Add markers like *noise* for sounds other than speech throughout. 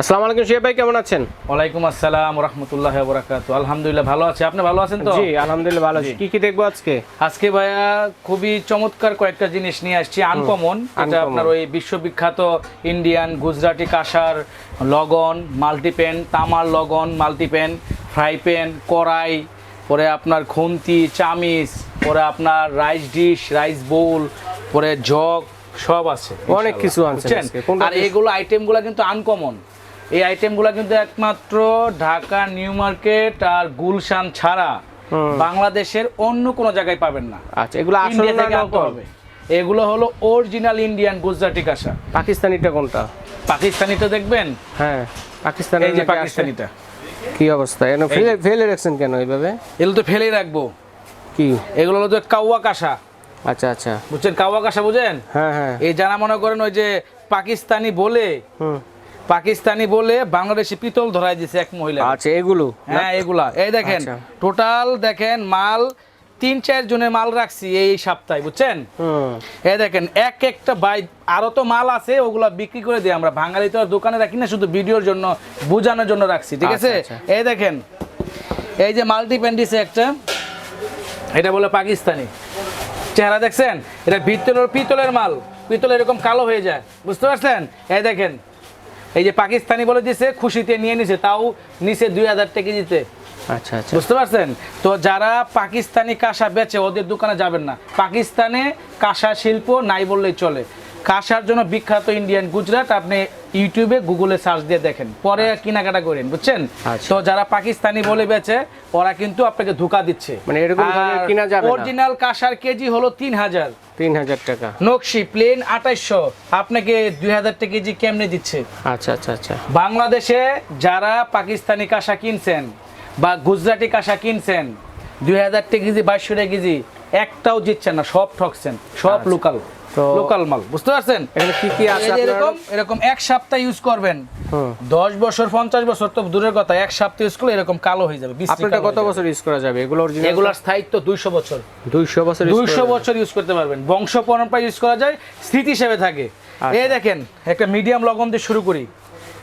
আসসালামু আলাইকুম শিয়া ভাই কেমন আছেন? ওয়ালাইকুম আসসালাম রহমতুল্লাহ বরাকাত আলহামদুলিল্লাহ ভালো আছে। আপনি ভালো আছেন তো? জি আলহামদুলিল্লাহ ভালো আছি। কি কি দেখব আজকে? আজকে ভাইয়া খুবই চমৎকার কয়েকটা জিনিস নিয়ে আসছি। আনকমন এটা আপনার ওই বিশ্ববিখ্যাত ইন্ডিয়ান গুজরাটি কাঁসার লগন মাল্টিপেন তামার লগন মাল্টিপেন ফ্রাই প্যান কড়াই পরে আপনার খুন্তি চামিচ পরে আপনার রাইস ডিশ রাইস বোল পরে জগ সব আছে অনেক কিছু আনছেন। কোনটা আর এগুলো আইটেমগুলো কিন্তু আনকমন। এই আইটেমগুলো কিন্তু একমাত্র ঢাকা নিউ মার্কেট আর গুলশান ছাড়া বাংলাদেশের অন্য কোনো জায়গায় পাবেন না। আচ্ছা এগুলো আসল থেকে আনতে হবে। এগুলো হলো অরিজিনাল ইন্ডিয়ান গুজরাটি কাঁসা। পাকিস্তানিটা কোনটা? পাকিস্তানিটা দেখবেন? হ্যাঁ পাকিস্তানি এই যে পাকিস্তানিটা। কি অবস্থা? এনে ফেলে ফেলে রাখছেন কেন এইভাবে? এগুলো তো ফেলেই রাখব। কি? এগুলো হলো তো কাউয়া কাঁসা। আচ্ছা আচ্ছা। বুঝছেন কাউয়া কাঁসা বুঝেন? হ্যাঁ হ্যাঁ। এই যারা মনে করেন ওই যে পাকিস্তানি বলে পাকিস্তানি বলে বাংলাদেশি পিতল ধরাই দিছে এক মহিলা। আচ্ছা এগুলো? হ্যাঁ এগুলা। এই দেখেন আচ্ছা। টোটাল দেখেন মাল তিন চার জনের মাল রাখছি এই সপ্তাহে বুঝছেন? এই দেখেন এক একটা বাই আরও তো মাল আছে ওগুলা বিক্রি করে দিই আমরা। বাঙালি তো আর দোকানে রাখি না শুধু ভিডিওর জন্য বোঝানোর জন্য রাখছি ঠিক আছে? আচ্ছা, এই দেখেন এই যে মাল্টি প্যান্ডিসে একটা এটা বলে পাকিস্তানি। চেহারা দেখছেন? এটা ভিতরের পিতলের মাল পিতল এরকম কালো হয়ে যায় বুঝতে পারছেন? এই দেখেন এই যে পাকিস্তানি বলে দিছে খুশিতে নিয়ে নিছে তাও নিছে দুই হাজার টাকা দিতে আচ্ছা আচ্ছা। বুঝতে পারছেন? তো যারা পাকিস্তানি কাঁসা বেচে ওদের দোকানে যাবেন না। পাকিস্তানে কাঁসা শিল্প নাই বললেই চলে। কাঁসার জন্য বিখ্যাত ইন্ডিয়ান গুজরাট আপনি ইউটিউবে গুগলে সার্চ দিয়ে দেখেন। পরে কেনাকাটা করেন বুঝছেন? আচ্ছা। তো যারা পাকিস্তানি বলে বেচে ওরা কিন্তু আপনাকে ধোকা দিচ্ছে। মানে এরকম কিনা যাবে অরিজিনাল কাঁসার কেজি হলো তিন হাজার। তিন হাজার টাকা। নকশি প্লেন আঠাইশশো। আপনাকে দুই হাজার টাকা কেজি কেমনে দিচ্ছে? আচ্ছা আচ্ছা আচ্ছা। বাংলাদেশে যারা পাকিস্তানি কাঁসা কিনছেন বা গুজরাটি কাঁসা কিনছেন দুই হাজার টাকা কেজি বাইশশো টাকা কেজি একটাও জিতছেন না সব ঠকছেন সব আচ্ছা। লোকাল তো- লোকাল মাল বুঝতে পারছেন? এখানে কি কি আছে এরকম এরকম এক সপ্তাহ ইউজ করবেন। হুম। দশ বছর পঞ্চাশ বছর তো দূরের কথা এক সপ্তাহ ইউজ করলে এরকম কালো হয়ে যাবে আপনারটা কত বছর ইউজ করা যাবে? এগুলো অরিজিনাল এগুলার স্থায়িত্ব দুইশো বছর। দুইশো বছর use দুইশো করা যাবে? বছর ইউজ করতে পারবেন। বংশ পরম্পরা ইউজ করা যায় স্মৃতি হিসেবে থাকে। আচ্ছা। এই দেখেন একটা মিডিয়াম লগন দিয়ে শুরু করি।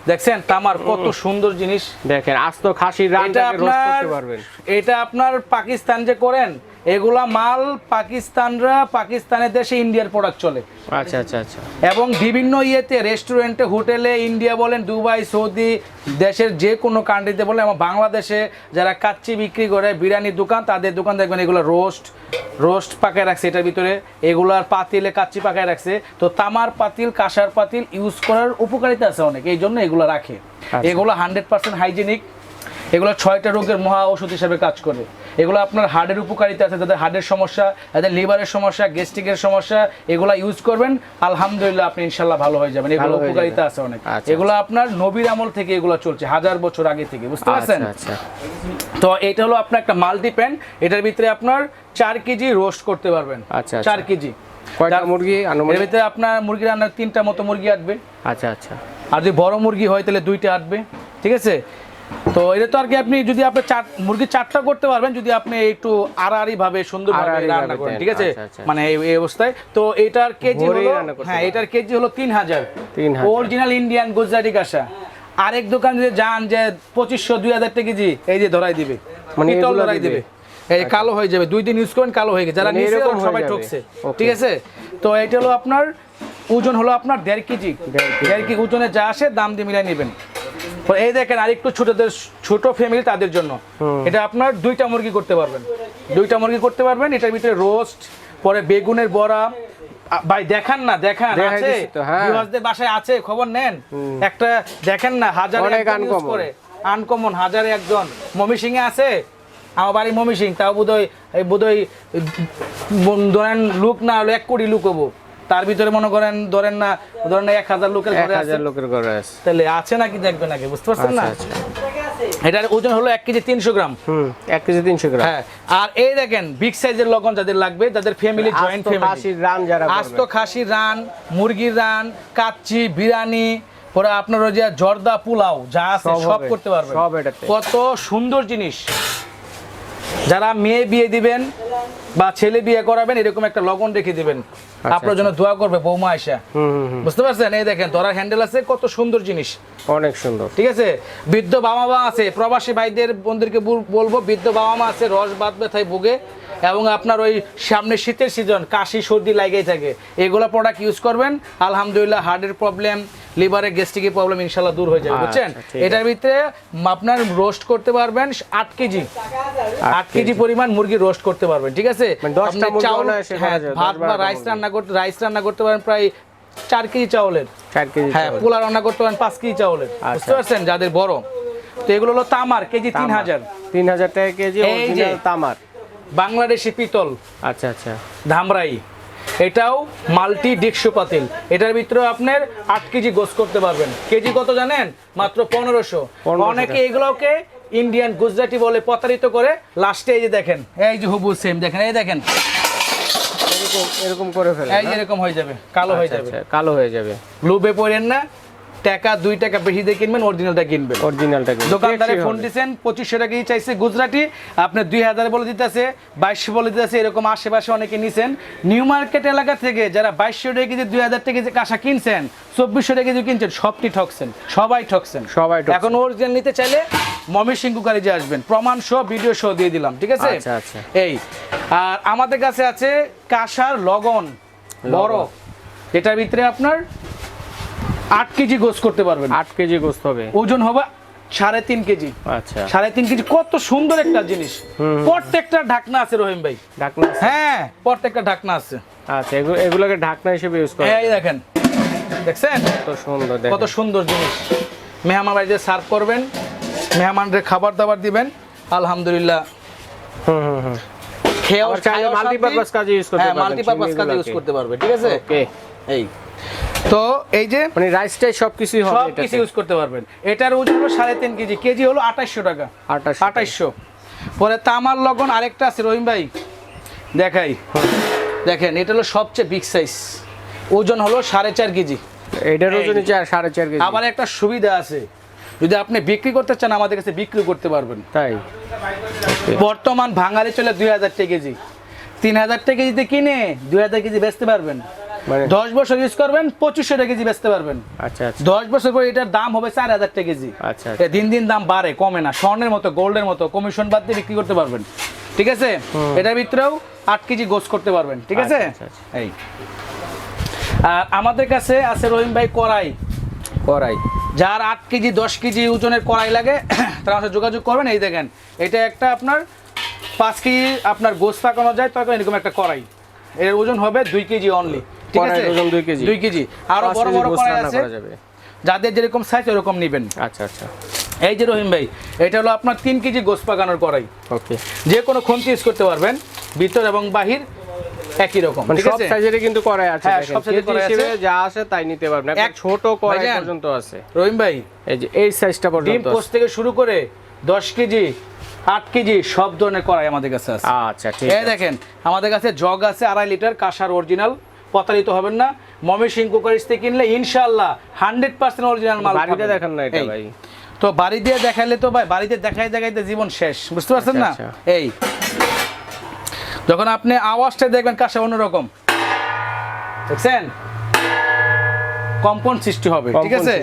দেখছেন তামার কত সুন্দর জিনিস। দেখেন আস্ত খাসির আপনার করতে পারবেন। এটা আপনার পাকিস্তান যে করেন এগুলা মাল পাকিস্তানরা পাকিস্তানের দেশে ইন্ডিয়ার প্রোডাক্ট চলে। আচ্ছা আচ্ছা আচ্ছা। এবং বিভিন্ন ইয়েতে রেস্টুরেন্টে হোটেলে ইন্ডিয়া বলেন দুবাই সৌদি দেশের যে কোনো কান্ট্রিতে বলেন এবং বাংলাদেশে যারা কাচ্চি বিক্রি করে বিরিয়ানির দোকান তাদের দোকান দেখবেন এগুলো রোস্ট রোস্ট পাকায় রাখছে এটার ভিতরে। এগুলার পাতিলে কাচ্চি পাকায় রাখছে। তো তামার পাতিল কাঁসার পাতিল ইউজ করার উপকারিতা আছে অনেক এই জন্য এগুলো রাখে। এগুলো হান্ড্রেড পার্সেন্ট হাইজেনিক এগুলো ছয়টা রোগের মহা ওষুধ হিসেবে কাজ করে। এগুলো আপনার হার্টের উপকারিতা আছে যাদের হার্টের সমস্যা যাদের লিভারের সমস্যা গ্যাস্ট্রিকের সমস্যা এগুলো ইউজ করবেন আলহামদুলিল্লাহ আপনি ইনশাল্লাহ ভালো হয়ে যাবেন। এগুলো উপকারিতা আছে অনেক। আচ্ছা, এগুলো আপনার নবীর আমল থেকে এগুলো চলছে হাজার বছর আগে থেকে বুঝতে পারছেন? আচ্ছা। আচ্ছা তো এটা হলো আপনার একটা মাল্টি প্যান এটার ভিতরে আপনার চার কেজি রোস্ট করতে পারবেন। আচ্ছা, আচ্ছা। চার কেজি। কয়টা মুরগি এর ভিতরে আপনার মুরগি রান্নার তিনটা মতো মুরগি আসবে আচ্ছা আচ্ছা। আর যদি বড় মুরগি হয় তাহলে দুইটা আসবে ঠিক আছে? তো এটা তো আর কি আপনি যদি আপনি চার মুরগি চারটা করতে পারবেন যদি আপনি একটু আড়াআড়ি ভাবে সুন্দর ভাবে রান্না করেন ঠিক আছে? আচ্ছা, আচ্ছা। মানে এই এই অবস্থায়। তো এটার কেজি হলো হ্যাঁ এটার কেজি হলো তিন হাজার। 3000 অরিজিনাল ইন্ডিয়ান গুজরাটি কাঁসা আরেক দোকান যদি যান যে পঁচিশশো দুই হাজার টাকা কেজি এই যে ধরাই দিবে। মানে এগুলা ধরাই দিবে? এই কালো হয়ে যাবে দুই দিন ইউজ করেন কালো হয়ে গেছে। যারা মানে এরকম সবাই ঠকছে। ঠিক আছে? তো এটা হলো আপনার ওজন হলো আপনার দেড় কেজি। দেড় কেজি। ওজনে যা আসে দাম দিয়ে মিলাই নেবেন। এই দেখেন আরেকটু ছোটদের ছোট ফ্যামিলি তাদের জন্য। এটা আপনার দুইটা মুরগি করতে পারবেন। দুইটা মুরগি করতে পারবেন এটার ভিতরে রোস্ট পরে বেগুনের বড়া। ভাই দেখান না দেখান আছে? তো, হ্যাঁ। ভিউয়ার্সদের বাসায় আছে খবর নেন। একটা দেখেন না হাজার করে। আনকমন হাজারে একজন। মমি সিং এ আছে? আমার বাড়ি মমি সিং তাও বোধহয় এই বোধহয় ধরেন লুক না হলো এক কোটি লুক হব। তার ভিতরে মনে করেন ধরেন না ধরেন না এক হাজার লোকের এক ঘরে আছে। হাজার লোকের ঘরে আছে। তাহলে আছে নাকি দেখবেন আগে বুঝতে পারছেন না? এটার ওজন হলো এক কেজি তিনশো গ্রাম। এক কেজি তিনশো গ্রাম। হ্যাঁ আর এই দেখেন বিগ সাইজের লগন যাদের লাগবে যাদের ফ্যামিলি জয়েন্ট ফ্যামিলি খাসির রান যারা আস্ত খাসির রান মুরগির রান কাচ্চি বিরিয়ানি পরে আপনার ওই যে জর্দা পোলাও যা আছে সব সব করতে পারবেন। কত সুন্দর জিনিস। যারা মেয়ে বিয়ে দিবেন বা ছেলে বিয়ে করাবেন এরকম একটা লগন রেখে দিবেন। আপনার জন্য দোয়া করবে বৌমা আয়সা বুঝতে পারছেন? এই দেখেন তোরা হ্যান্ডেল আছে কত সুন্দর জিনিস। অনেক সুন্দর। ঠিক আছে? বৃদ্ধ বাবা মা আছে প্রবাসী ভাইদের বন্ধুদেরকে বলব বৃদ্ধ বাবা মা আছে রস বাদ ব্যথায় ভুগে। এবং আপনার ওই সামনে শীতের সিজন কাশি সর্দি লাগেই থাকে। এগুলো প্রোডাক্ট ইউজ করবেন। আলহামদুলিল্লাহ হার্টের প্রবলেম লিভারের গ্যাস্ট্রিকের প্রবলেম ইনশাল্লাহ দূর হয়ে যাবে আচ্ছা, বুঝছেন? এটার ভিতরে আপনার রোস্ট করতে পারবেন আট কেজি। আট কেজি পরিমাণ মুরগি রোস্ট করতে পারবেন ঠিক আছে? মানে হ্যাঁ ভাত বা রাইস রান্না করতে রাইস রান্না করতে পারেন প্রায় চার কেজি চাউলের। হ্যাঁ। পোলা রান্না করতে পারেন পাঁচ কেজি চাউলের আচ্ছা। বুঝতে পারছেন? যাদের বড়। তো এগুলো হলো তামার কেজি তিন হাজার। তিন হাজার টাকা কেজি তামার। বাংলাদেশি পিতল। আচ্ছা আচ্ছা। ধামরাই। এটাও মাল্টি ডিকশো পাতিল। এটার ভিতরে আপনার আট কেজি গোস করতে পারবেন। কেজি কত জানেন? মাত্র পনেরোশো। অনেকে এগুলোকে ইন্ডিয়ান গুজরাটি বলে প্রতারিত করে লাস্টে এই যে দেখেন এই যে হুবু সেম দেখেন এই দেখেন। এরকম এরকম করে ফেলে এই এরকম হয়ে যাবে কালো হয়ে যাবে। কালো হয়ে যাবে। লুবে পড়েন না টাকা দুই টাকা বেশি দিয়ে কিনবেন অরিজিনালটা কিনবেন। অরিজিনালটা দোকানদারে ফোন দিচ্ছেন পঁচিশশো টাকা দিয়ে চাইছে গুজরাটি আপনি দুই হাজার বলে দিতেছে বাইশশো বলে দিতেছে এরকম আশেপাশে অনেকে নিছেন। নিউ মার্কেট এলাকা থেকে যারা বাইশশো টাকা কেজি দুই হাজার টাকা কেজি কাঁসা কিনছেন চব্বিশশো টাকা কেজি কিনছেন সবটি ঠকছেন সবাই ঠকছেন। সবাই। এখন অরিজিনাল নিতে চাইলে মমি সিংকু যে আসবেন প্রমাণ সহ ভিডিও সহ দিয়ে দিলাম ঠিক আছে? আচ্ছা, আচ্ছা। এই আর আমাদের কাছে আছে কাঁসার লগন বড়। এটার ভিতরে আপনার আট কেজি গোস করতে পারবেন। আট কেজি গোস্ত হবে। ওজন হবে সাড়ে তিন কেজি। আচ্ছা। সাড়ে তিন কেজি কত সুন্দর একটা জিনিস। প্রত্যেকটা ঢাকনা আছে রহিম ভাই। ঢাকনা হ্যাঁ প্রত্যেকটা ঢাকনা আছে। আচ্ছা এগুলোকে ঢাকনা হিসেবে ইউজ করা এই দেখেন দেখছেন? কত সুন্দর কত সুন্দর জিনিস। মেহমান বাড়িতে সার্ভ করবেন মেহমানদের খাবার দাবার দিবেন আলহামদুলিল্লাহ। হুম হুম হুম। চাইলে খায়ও কাজে use করতে হ্যাঁ মাল্টিপারপাস কাজে ইউজ করতে পারবে ঠিক আছে? ওকে এই। তো এই যে মানে রাইসটাই সব কিছুই হবে সব। কিছু ইউজ করতে পারবেন। এটার ওজন হলো সাড়ে তিন কেজি কেজি হলো আঠাশশো টাকা। আটাশশো টাকা। আঠাইশশো। পরে তামার লগন আরেকটা আছে রহিম ভাই। দেখাই। দেখেন এটা হলো সবচেয়ে বিগ সাইজ ওজন হলো সাড়ে চার কেজি। এটার ওজন সাড়ে চার কেজি। আবার একটা সুবিধা আছে। যদি আপনি বিক্রি করতে চান আমাদের কাছে বিক্রি করতে পারবেন। তাই। বর্তমান ভাঙালি চলে দুই হাজার টাকা কেজি। তিন হাজার টাকা কেজিতে কিনে দুই হাজার কেজি বেচতে পারবেন। দশ বছর ইউজ করবেন পঁচিশশো টাকা কেজি বেচতে পারবেন। আচ্ছা আচ্ছা। দশ বছর পর এটার দাম হবে চার হাজার টাকা কেজি। আচ্ছা দিন দিন দাম বাড়ে কমে না। স্বর্ণের মতো গোল্ডের মতো কমিশন বাদ দিয়ে বিক্রি করতে পারবেন। ঠিক আছে? এটার ভিতরেও আট কেজি গোস করতে পারবেন। ঠিক আছে? আচ্ছা, আচ্ছা, এই। আর আমাদের কাছে আছে রহিম ভাই কড়াই। করাই যার আট কেজি দশ কেজি ওজনের কড়াই লাগে *coughs* তার সাথে যোগাযোগ করবেন। এই দেখেন এটা একটা আপনার পাঁচ কেজি আপনার গোস পাকানো যায় তখন এরকম একটা কড়াই। এর ওজন হবে দুই কেজি অনলি ঠিক আছে? ওজন দুই কেজি। দুই কেজি। আরও বড় বড় কড়াই আছে। যাদের যেরকম সাইজ নেবেন। আচ্ছা আচ্ছা। এই যে রহিম ভাই এটা হলো আপনার তিন কেজি গোস পাকানোর কড়াই। ওকে যে কোনো খুন্তি ইউজ করতে পারবেন ভিতর এবং বাহির একই রকম মানে সব সাইজেরই কিন্তু কড়াই আছে হ্যাঁ, সব সাইজের কেজি আছে। যা আছে তাই নিতে পারবেন। এক এক- ছোট পর্যন্ত আছে। রহিম ভাই এই যে এই সাইজটা পর্যন্ত আছে। পোস্ট থেকে শুরু করে দশ কেজি আট কেজি সব ধরনের কড়াই আমাদের কাছে আছে। আচ্ছা ঠিক আছে। দেখেন আমাদের কাছে জগ আছে আড়াই লিটার কাঁসার অরিজিনাল প্রতারিত হবেন না। মমি সিং কুকারিস থেকে কিনলে ইনশাল্লাহ হান্ড্রেড পার্সেন্ট অরিজিনাল মাল বাড়িতে দেখেন না এটা ভাই। তো বাড়ি দিয়ে দেখাইলে তো ভাই বাড়িতে দেখাই দেখাইতে জীবন শেষ বুঝতে পারছেন না? আচ্ছা, এই। যখন আপনি আওয়াজটা দেখবেন কাছে অন্যরকম। দেখছেন? কম্পন সৃষ্টি হবে ঠিক আছে।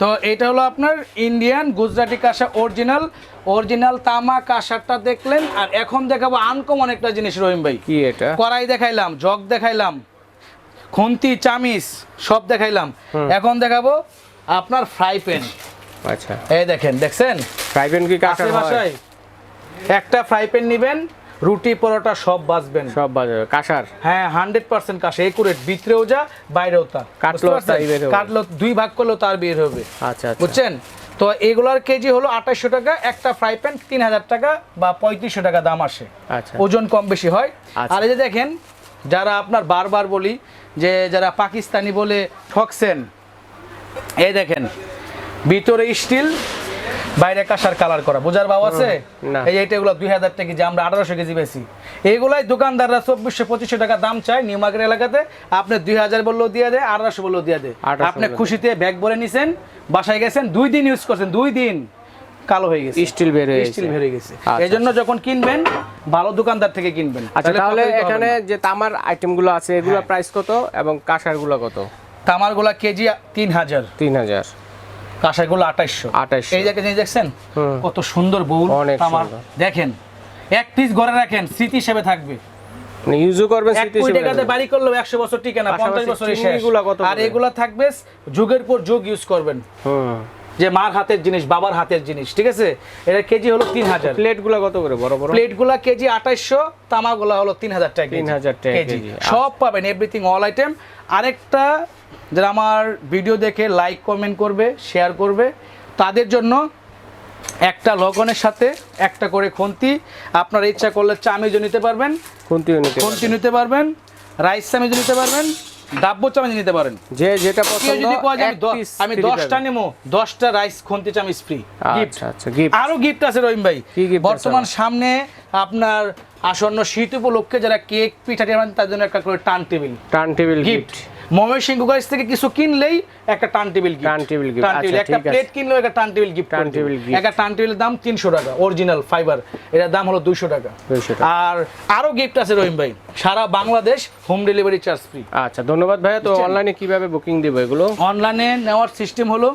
তো এটা হলো আপনার ইন্ডিয়ান গুজরাটি কাঁসা অরিজিনাল অরিজিনাল তামা কাঁসারটা দেখলেন আর এখন দেখাবো আনকমন একটা জিনিস রহিম ভাই। কি এটা? কড়াই দেখাইলাম জগ দেখাইলাম খুন্তি চামিচ সব দেখাইলাম। এখন দেখাবো আপনার ফ্রাই প্যান আচ্ছা। এই দেখেন দেখছেন? ফ্রাই প্যান কি আছে বাসায় একটা ফ্রাই প্যান নিবেন রুটি পরোটা সব বাজবেন। সব বাজাবে। কাঁসার? হ্যাঁ হান্ড্রেড পার্সেন্ট কাছে একুরেট ভিতরেও যা বাইরেও তা। হবে। কাটলো দুই ভাগ করলেও তার বের হবে। আচ্ছা আচ্ছা। বুঝছেন? তো এগুলার কেজি হলো আঠাশশো টাকা একটা ফ্রাই প্যান তিন হাজার টাকা বা পঁয়ত্রিশশো টাকা দাম আসে। আচ্ছা। ওজন কম বেশি হয়। আচ্ছা। আর এই যে দেখেন যারা আপনার বারবার বলি যে যারা পাকিস্তানি বলে ঠকছেন এই দেখেন ভিতরে স্টিল বাইরে কাঁসার কালার করা। বোঝার ভাব আছে? এই এইটা এগুলো দুই হাজার টাকা কেজি আমরা আঠারোশো কেজি বেশি। এগুলাই দোকানদাররা চব্বিশশো পঁচিশশো টাকা দাম চায় নিউ মার্কেট এলাকাতে। আপনি দুই হাজার বললেও দিয়ে দেয় আঠারোশো বললেও দিয়ে দেয়। আপনি খুশিতে ব্যাগ ভরে নিছেন বাসায় গেছেন দুই দিন ইউজ করছেন দুই দিন কালো হয়ে গেছে। স্টিল বের হয়ে স্টিল বের হয়ে গেছে। আচ্ছা, এই জন্য যখন কিনবেন ভালো দোকানদার থেকে কিনবেন। আচ্ছা তাহলে এখানে যে তামার আইটেমগুলো আছে এগুলো হ্যাঁ। প্রাইস কত এবং কাঁসারগুলো কত? তামারগুলা কেজি তিন হাজার। তিন হাজার। কাঁসারগুলো আঠাইশশো। আঠাইশশো। এই জায়গায় জিনিস দেখছেন? কত সুন্দর বউল। দেখেন এক পিস ঘরে রাখেন স্মৃতি হিসেবে থাকবে। মানে ইউজও করবেন স্মৃতি হিসেবে টাকাতে বাড়ি করলেও একশো বছর টিকে না পাশাপাশি পঞ্চাশ শেষ। আর এগুলা থাকবে যুগের পর যুগ ইউজ করবেন। হুম। যে মার হাতের জিনিস বাবার হাতের জিনিস ঠিক আছে? এটা কেজি হলো তিন হাজার। প্লেটগুলো কত করে বড় বড়? প্লেটগুলা কেজি আঠাইশশো তামাগুলা হলো তিন হাজার টাকা 3000 টাকা কেজি। কেজি। সব পাবেন এভরিথিং অল আইটেম আরেকটা যারা আমার ভিডিও দেখে লাইক কমেন্ট করবে শেয়ার করবে তাদের জন্য একটা লগনের সাথে একটা করে খুন্তি আপনার ইচ্ছা করলে চামিজও নিতে পারবেন কোনটি নিতে খুন্তি নিতে পারবেন রাইস চামিজও নিতে পারবেন ডাব্বো চামিজ নিতে পারেন। যে যেটা পছন্দ যদি কয় যে আমি এক দ- piece আমি free দশটা পাবেন। নেব দশটা রাইস খুন্তি চামিজ ফ্রি গিফট আচ্ছা আচ্ছা গিফট আরও গিফট আছে রহিম ভাই। বর্তমান সামনে আপনার আসন্ন শীত উপলক্ষে যারা কেক পিঠা তার জন্য একটা করে turntable turn table gift Mymensingh গাছ থেকে কিছু কিনলেই একটা turntable gift turntable turntable আচ্ছা, একটা প্লেট কিনলেও একটা turntable gift turn table. একটা টান টেবিলের দাম তিনশো টাকা অরিজিনাল ফাইবার এটার দাম হলো দুইশো টাকা। 200 টাকা। আর আরও গিফট আছে রহিম ভাই সারা Bangladesh home delivery charge free আচ্ছা ধন্যবাদ ভাইয়া। তো অনলাইনে কীভাবে বুকিং দিব এগুলো? অনলাইনে নেওয়ার সিস্টেম হলো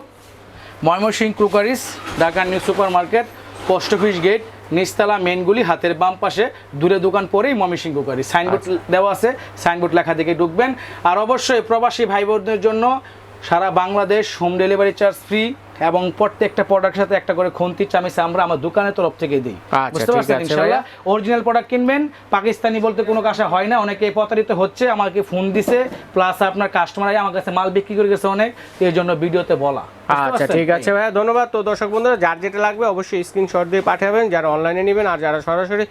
Mymensingh crockeries Dhaka new super market post office gate নিচতলা মেনগুলি হাতের বাম পাশে দূরে দোকান পরেই ময়মনসিংহ করি সাইনবোর্ড দেওয়া আছে সাইনবোর্ড লেখা দিকে ঢুকবেন। আর অবশ্যই প্রবাসী ভাই বোনদের জন্য সারা Bangladesh home delivery charge free এবং প্রত্যেকটা প্রোডাক্টের সাথে একটা করে খুন্তি চামিচ আমরা আমার দোকানের তরফ থেকে দিই। আচ্ছা, বুঝতে পারছেন? ইনশাআল্লাহ অরিজিনাল প্রোডাক্ট কিনবেন। পাকিস্তানি বলতে কোনো কাজা হয় না অনেকে প্রতারিত হচ্ছে আমাকে ফোন দিছে প্লাস আপনার কাস্টমার আমার কাছে মাল বিক্রি করে গেছে অনেক এই জন্য ভিডিওতে বলা। আচ্ছা ঠিক আছে ভাইয়া ধন্যবাদ। তো দর্শক বন্ধুরা যার যেটা লাগবে অবশ্যই স্ক্রিনশট দিয়ে পাঠাবেন যারা অনলাইনে নেবেন আর যারা সরাসরি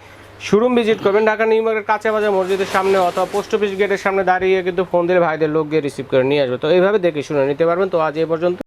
শোরুম ভিজিট করবেন, ঢাকা নিউ মার্কেট কাছে বাজার মসজিদের সামনে অথবা পোস্ট অফিস গেটের সামনে দাঁড়িয়ে কিন্তু ফোন দিলে ভাইদের লোক গিয়ে রিসিভ করে নিয়ে আসবে। তো এইভাবে দেখে শুনে নিতে পারবেন। তো আজ এই পর্যন্ত।